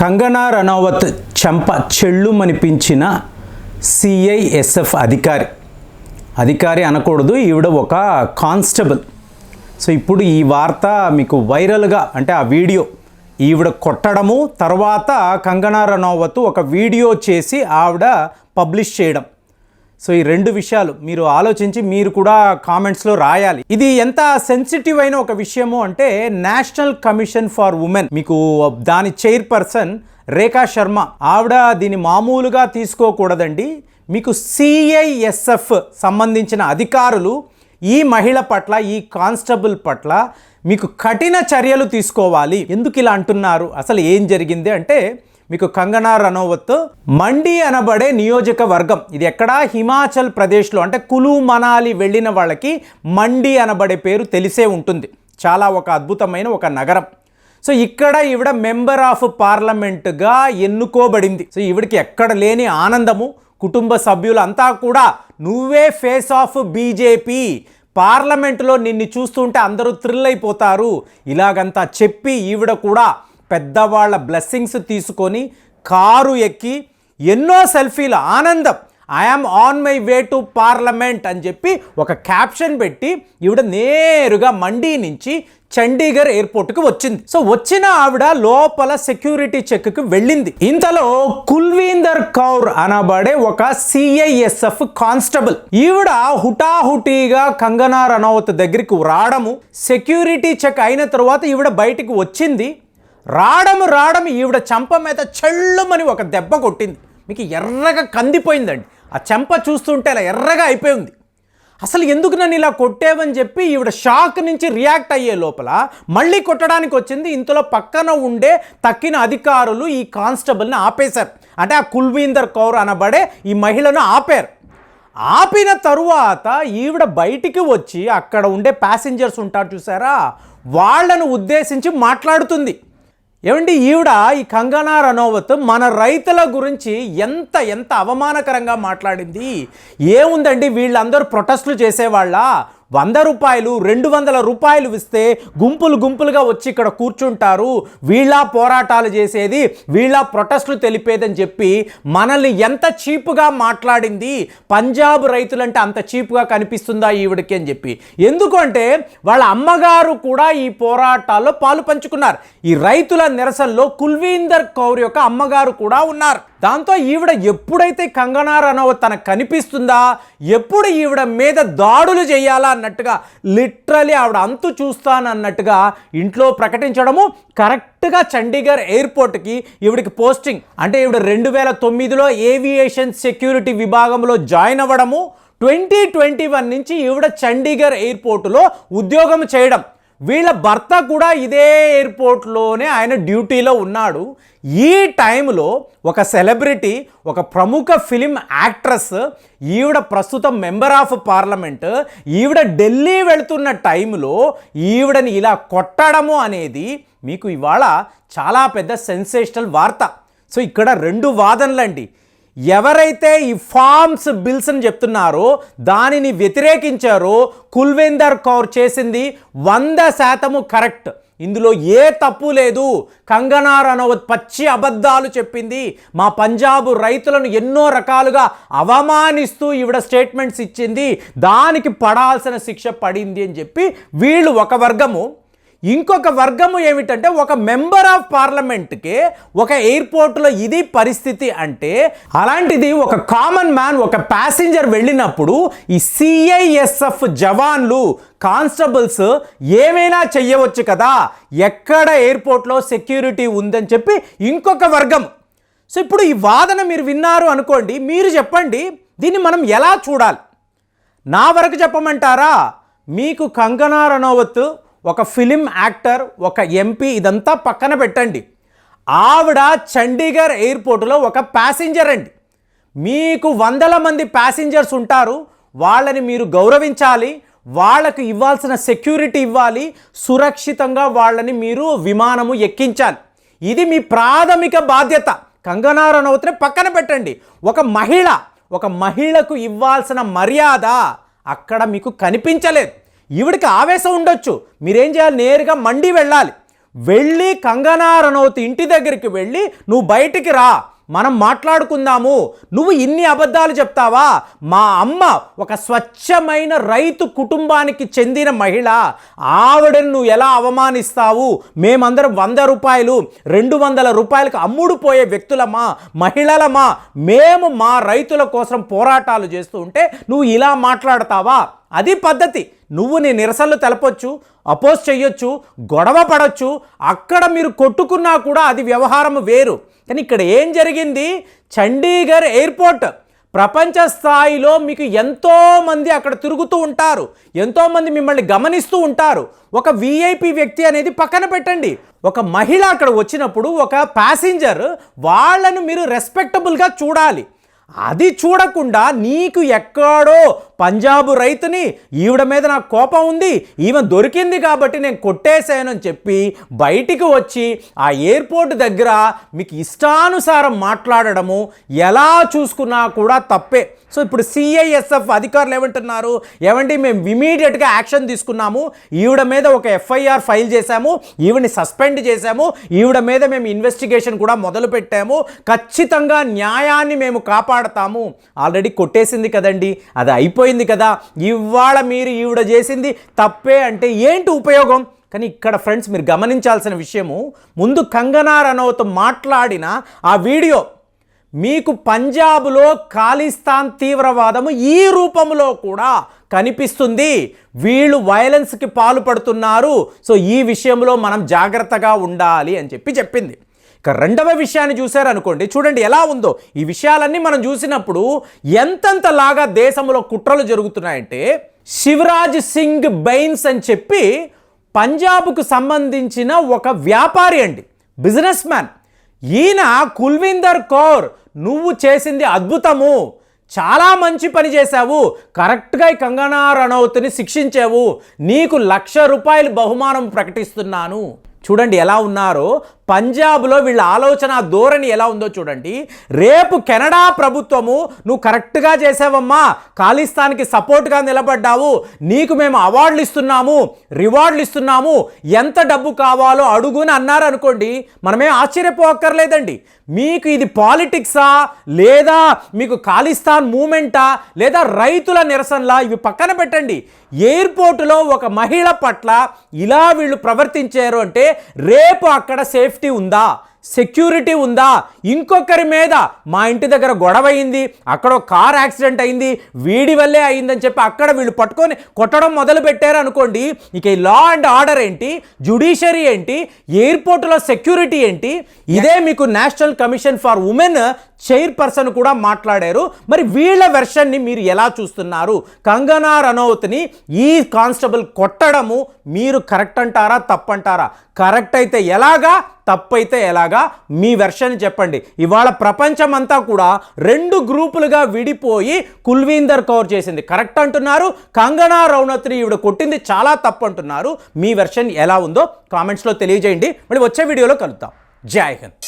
కంగనా రనౌవత్ చెంప చెళ్ళుమనిపించిన సిఐఎస్ఎఫ్ అధికారి. అధికారి అనకూడదు ఈవిడ ఒక కానిస్టేబుల్. సో ఇప్పుడు ఈ వార్త మీకు వైరల్గా అంటే ఆ వీడియో ఈవిడ కొట్టడము తర్వాత కంగనా రనౌవత్ ఒక వీడియో చేసి ఆవిడ పబ్లిష్ చేయడం. సో ఈ రెండు విషయాలు మీరు ఆలోచించి మీరు కూడా కామెంట్స్లో రాయాలి. ఇది ఎంత సెన్సిటివ్ అయిన ఒక విషయము అంటే నేషనల్ కమిషన్ ఫర్ ఉమెన్ మీకు దాని చైర్పర్సన్ రేఖా శర్మ. ఆవిడ దీన్ని మామూలుగా తీసుకోకూడదండి. మీకు సిఐఎస్ఎఫ్ సంబంధించిన అధికారులు ఈ మహిళ పట్ల ఈ కానిస్టేబుల్ పట్ల మీకు కఠిన చర్యలు తీసుకోవాలి. ఎందుకు ఇలా అంటున్నారు? అసలు ఏం జరిగింది? అంటే మీకు కంగనా రనోవత్ మండి అనబడే నియోజకవర్గం. ఇది ఎక్కడా? హిమాచల్ ప్రదేశ్లో. అంటే కులు మనాలి వెళ్ళిన వాళ్ళకి మండి అనబడే పేరు తెలిసే ఉంటుంది. చాలా ఒక అద్భుతమైన ఒక నగరం. సో ఇక్కడ ఈవిడ మెంబర్ ఆఫ్ పార్లమెంట్గా ఎన్నుకోబడింది. సో ఈవిడికి ఎక్కడ లేని ఆనందము కుటుంబ సభ్యులంతా కూడా నువ్వే ఫేస్ ఆఫ్ బీజేపీ. పార్లమెంటులో నిన్ను చూస్తుంటే అందరూ థ్రిల్ అయిపోతారు. ఇలాగంతా చెప్పి ఈవిడ కూడా పెద్దవాళ్ళ బ్లెస్సింగ్స్ తీసుకొని కారు ఎక్కి ఎన్నో సెల్ఫీలు ఆనందం. I am on my way to parliament అని చెప్పి ఒక క్యాప్షన్ పెట్టి ఈవిడ నేరుగా మండీ నుంచి చండీగఢ్ ఎయిర్పోర్ట్కి వచ్చింది. సో వచ్చిన ఆవిడ లోపల సెక్యూరిటీ చెక్కి వెళ్ళింది. ఇంతలో కుల్వీందర్ కౌర్ అనబడే ఒక సిఐఎస్ఎఫ్ కానిస్టేబుల్ ఈవిడ హుటాహుటీగా కంగనా రనౌత్ దగ్గరికి రావడము సెక్యూరిటీ చెక్ అయిన తర్వాత ఈవిడ బయటికి వచ్చింది. రాడము రాడము ఈవిడ చెంప మీద చెళ్ళుమని ఒక దెబ్బ కొట్టింది. మీకు ఎర్రగా కందిపోయిందండి. ఆ చెంప చూస్తుంటే అలా ఎర్రగా అయిపోయింది. అసలు ఎందుకు నన్ను ఇలా కొట్టేవని చెప్పి ఈవిడ షాక్ నుంచి రియాక్ట్ అయ్యే లోపల మళ్ళీ కొట్టడానికి వచ్చింది. ఇంతలో పక్కన ఉండే తక్కిన అధికారులు ఈ కానిస్టేబుల్ని ఆపేశారు. అంటే ఆ కుల్వీందర్ కౌర్ అనబడే ఈ మహిళను ఆపారు. ఆపిన తరువాత ఈవిడ బయటికి వచ్చి అక్కడ ఉండే ప్యాసింజర్స్ ఉంటారు చూసారా? వాళ్ళను ఉద్దేశించి మాట్లాడుతుంది. ఏమండి ఈవిడ ఈ కంగనా రనోవత్ మన రైతుల గురించి ఎంత ఎంత అవమానకరంగా మాట్లాడింది? ఏముందండి వీళ్ళందరూ ప్రొటెస్టులు చేసేవాళ్ళ? వంద రూపాయలు రెండు వందల రూపాయలు ఇస్తే గుంపులు గుంపులుగా వచ్చి ఇక్కడ కూర్చుంటారు. వీళ్ళ పోరాటాలు చేసేది వీళ్ళ ప్రొటెస్టులు తెలిపేదని చెప్పి మనల్ని ఎంత చీపుగా మాట్లాడింది? పంజాబ్ రైతులంటే అంత చీపుగా కనిపిస్తుందా ఈవిడికి అని చెప్పి. ఎందుకంటే వాళ్ళ అమ్మగారు కూడా ఈ పోరాటాల్లో పాలు పంచుకున్నారు. ఈ రైతుల నిరసనలో కుల్వీందర్ కౌర్ యొక్క అమ్మగారు కూడా ఉన్నారు. దాంతో ఈవిడ ఎప్పుడైతే కంగనా రనౌత్ తనకు కనిపిస్తుందా ఎప్పుడు ఈవిడ మీద దాడులు చేయాలా అన్నట్టుగా లిటరలీ ఆవిడ అంతు చూస్తానన్నట్టుగా ఇంట్లో ప్రకటించడము కరెక్ట్గా చండీగఢ్ ఎయిర్పోర్ట్కి ఈవిడికి పోస్టింగ్. అంటే ఈవిడ రెండు వేల తొమ్మిదిలో ఏవియేషన్ సెక్యూరిటీ విభాగంలో జాయిన్ అవ్వడము ట్వంటీ ట్వంటీ వన్ నుంచి ఈవిడ చండీగఢ్ ఎయిర్పోర్టులో ఉద్యోగం చేయడం. వీళ్ళ భర్త కూడా ఇదే ఎయిర్పోర్ట్లోనే ఆయన డ్యూటీలో ఉన్నాడు. ఈ టైంలో ఒక సెలబ్రిటీ ఒక ప్రముఖ ఫిలిం యాక్ట్రస్ ఈవిడ ప్రస్తుతం మెంబర్ ఆఫ్ పార్లమెంట్ ఈవిడ ఢిల్లీ వెళుతున్న టైంలో ఈవిడని ఇలా కొట్టడము అనేది మీకు ఇవాళ చాలా పెద్ద సెన్సేషనల్ వార్త. సో ఇక్కడ రెండు వాదనలండి. ఎవరైతే ఈ ఫార్మ్స్ బిల్స్ అని చెప్తున్నారో దానిని వ్యతిరేకించారో కుల్వేందర్ కౌర్ చేసింది వంద శాతము కరెక్ట్. ఇందులో ఏ తప్పు లేదు. కంగనా రనౌత్ పచ్చి అబద్ధాలు చెప్పింది. మా పంజాబ్ రైతులను ఎన్నో రకాలుగా అవమానిస్తూ ఈవిడ స్టేట్మెంట్స్ ఇచ్చింది. దానికి పడాల్సిన శిక్ష పడింది అని చెప్పి వీళ్ళు ఒక వర్గము ఇంకొక వర్గము ఏమిటంటే ఒక మెంబర్ ఆఫ్ పార్లమెంట్కి ఒక ఎయిర్పోర్ట్లో ఇది పరిస్థితి అంటే అలాంటిది ఒక కామన్ మ్యాన్ ఒక ప్యాసింజర్ వెళ్ళినప్పుడు ఈ సిఐఎస్ఎఫ్ జవాన్లు కానిస్టేబుల్స్ ఏమైనా చెయ్యవచ్చు కదా? ఎక్కడ ఎయిర్పోర్ట్లో సెక్యూరిటీ ఉందని చెప్పి ఇంకొక వర్గం. సో ఇప్పుడు ఈ వాదన మీరు విన్నారు అనుకోండి మీరు చెప్పండి దీన్ని మనం ఎలా చూడాలి? నా వరకు చెప్పమంటారా? మీకు కంగనా రనోవత్ ఒక ఫిలిం యాక్టర్ ఒక ఎంపీ ఇదంతా పక్కన పెట్టండి. ఆవిడ చండీగఢ్ ఎయిర్పోర్టులో ఒక ప్యాసింజర్ అండి. మీకు వందల మంది ప్యాసింజర్స్ ఉంటారు. వాళ్ళని మీరు గౌరవించాలి. వాళ్ళకు ఇవ్వాల్సిన సెక్యూరిటీ ఇవ్వాలి. సురక్షితంగా వాళ్ళని మీరు విమానము ఎక్కించాలి. ఇది మీ ప్రాథమిక బాధ్యత. కంగనా రనౌత్ని పక్కన పెట్టండి. ఒక మహిళ ఒక మహిళకు ఇవ్వాల్సిన మర్యాద అక్కడ మీకు కనిపించలేదు. ఈవిడికి ఆవేశం ఉండొచ్చు. మీరేం చేయాలి? నేరుగా మండి వెళ్ళాలి. వెళ్ళి కంగనా రనౌత్ ఇంటి దగ్గరికి వెళ్ళి నువ్వు బయటికి రా. మనం మాట్లాడుకుందాము. నువ్వు ఇన్ని అబద్ధాలు చెప్తావా? మా అమ్మ ఒక స్వచ్ఛమైన రైతు కుటుంబానికి చెందిన మహిళ. ఆవిడను నువ్వు ఎలా అవమానిస్తావు? మేమందరం వంద రూపాయలు రెండు వందల రూపాయలకు అమ్ముడు పోయే వ్యక్తులమా? మహిళలమా? మేము మా రైతుల కోసం పోరాటాలు చేస్తూ ఉంటే నువ్వు ఇలా మాట్లాడతావా? అది పద్ధతి. నువ్వు నీ నిరసనలు తెలపొచ్చు అపోజ్ చేయొచ్చు గొడవ పడొచ్చు అక్కడ మీరు కొట్టుకున్నా కూడా అది వ్యవహారం వేరు. కానీ ఇక్కడ ఏం జరిగింది? చండీగఢ్ ఎయిర్పోర్ట్ ప్రపంచ స్థాయిలో మీకు ఎంతోమంది అక్కడ తిరుగుతూ ఉంటారు. ఎంతోమంది మిమ్మల్ని గమనిస్తూ ఉంటారు. ఒక విఐపి వ్యక్తి అనేది పక్కన పెట్టండి. ఒక మహిళ అక్కడ వచ్చినప్పుడు ఒక ప్యాసింజర్ వాళ్ళను మీరు రెస్పెక్టబుల్గా చూడాలి. అది చూడకుండా నీకు ఎక్కడో పంజాబు రైతుని ఈవిడ మీద నాకు కోపం ఉంది ఈమె దొరికింది కాబట్టి నేను కొట్టేశాను అని చెప్పి బయటికి వచ్చి ఆ ఎయిర్పోర్ట్ దగ్గర మీకు ఇష్టానుసారం మాట్లాడడము ఎలా చూసుకున్నా కూడా తప్పే. సో ఇప్పుడు సిఐఎస్ఎఫ్ అధికారులు ఏమంటున్నారు? ఏమంటే మేము ఇమీడియట్గా యాక్షన్ తీసుకున్నాము ఈవిడ మీద ఒక ఎఫ్ఐఆర్ ఫైల్ చేశాము ఈవిని సస్పెండ్ చేశాము ఈవిడ మీద మేము ఇన్వెస్టిగేషన్ కూడా మొదలు పెట్టాము ఖచ్చితంగా న్యాయాన్ని మేము కాపాడతాము ఆల్రెడీ కొట్టేసింది కదండి. అది అయిపోయింది కదా. ఇవాళ మీరు ఈవిడ చేసింది తప్పే అంటే ఏంటి ఉపయోగం? కానీ ఇక్కడ ఫ్రెండ్స్ మీరు గమనించాల్సిన విషయము ముందు కంగనా రనౌత్ మాట్లాడిన ఆ వీడియో మీకు పంజాబ్లో ఖాళీస్థాన్ తీవ్రవాదము ఈ రూపంలో కూడా కనిపిస్తుంది. వీళ్ళు వైలెన్స్కి పాల్పడుతున్నారు. సో ఈ విషయంలో మనం జాగ్రత్తగా ఉండాలి అని చెప్పి చెప్పింది. ఇక రెండవ విషయాన్ని చూశారనుకోండి చూడండి ఎలా ఉందో. ఈ విషయాలన్నీ మనం చూసినప్పుడు ఎంతంతలాగా దేశంలో కుట్రలు జరుగుతున్నాయంటే శివరాజ్ సింగ్ బెయిన్స్ అని చెప్పి పంజాబ్కు సంబంధించిన ఒక వ్యాపారి అండి బిజినెస్ మ్యాన్. ఈయన కుల్విందర్ కౌర్ నువ్వు చేసింది అద్భుతము చాలా మంచి పని చేశావు కరెక్ట్గా ఈ కంగనా రనౌత్ని శిక్షించావు నీకు లక్ష రూపాయలు బహుమానం ప్రకటిస్తున్నాను. చూడండి ఎలా ఉన్నారో. పంజాబ్లో వీళ్ళ ఆలోచన ధోరణి ఎలా ఉందో చూడండి. రేపు కెనడా ప్రభుత్వము నువ్వు కరెక్ట్గా చేసావమ్మా ఖాళిస్తాన్కి సపోర్ట్గా నిలబడ్డావు నీకు మేము అవార్డులు ఇస్తున్నాము రివార్డులు ఇస్తున్నాము ఎంత డబ్బు కావాలో అడుగుని అన్నారు అనుకోండి మనమే ఆశ్చర్యపోక్కర్లేదండి మీకు ఇది పాలిటిక్సా లేదా మీకు ఖాళిస్తాన్ మూమెంటా లేదా రైతుల నిరసనలా? ఇవి పక్కన పెట్టండి. ఎయిర్పోర్టులో ఒక మహిళ పట్ల ఇలా వీళ్ళు ప్రవర్తించారు అంటే రేపు అక్కడ సేఫ్ సేఫ్టీ ఉందా? సెక్యూరిటీ ఉందా? ఇంకొకరి మీద మా ఇంటి దగ్గర గొడవ అయింది అక్కడ కార్ యాక్సిడెంట్ అయింది వీడి వల్లే అయిందని చెప్పి అక్కడ వీళ్ళు పట్టుకొని కొట్టడం మొదలు పెట్టారు అనుకోండి ఇక ఈ లా అండ్ ఆర్డర్ ఏంటి జుడిషియరీ ఏంటి ఎయిర్పోర్టులో సెక్యూరిటీ ఏంటి ఇదే మీకు national commission for women chairperson కూడా మాట్లాడారు. మరి వీళ్ళ వెర్షన్ని మీరు ఎలా చూస్తున్నారు? కంగనా రనౌత్ని ఈ కానిస్టేబుల్ కొట్టడము మీరు కరెక్ట్ అంటారా తప్పంటారా కరెక్ట్ అయితే ఎలాగా తప్పైతే ఎలాగా? మీ వెర్షన్ చెప్పండి. ఇవాళ ప్రపంచం అంతా కూడా రెండు గ్రూపులుగా విడిపోయి కుల్వీందర్ కౌర్ చేసింది. కరెక్ట్ అంటున్నారు. కంగనా రౌనత్ని ఈవిడ కొట్టింది చాలా తప్పు అంటున్నారు. మీ వెర్షన్ ఎలా ఉందో కామెంట్స్లో తెలియజేయండి. మళ్ళీ వచ్చే వీడియోలో కలుద్దాం. జై హింద్.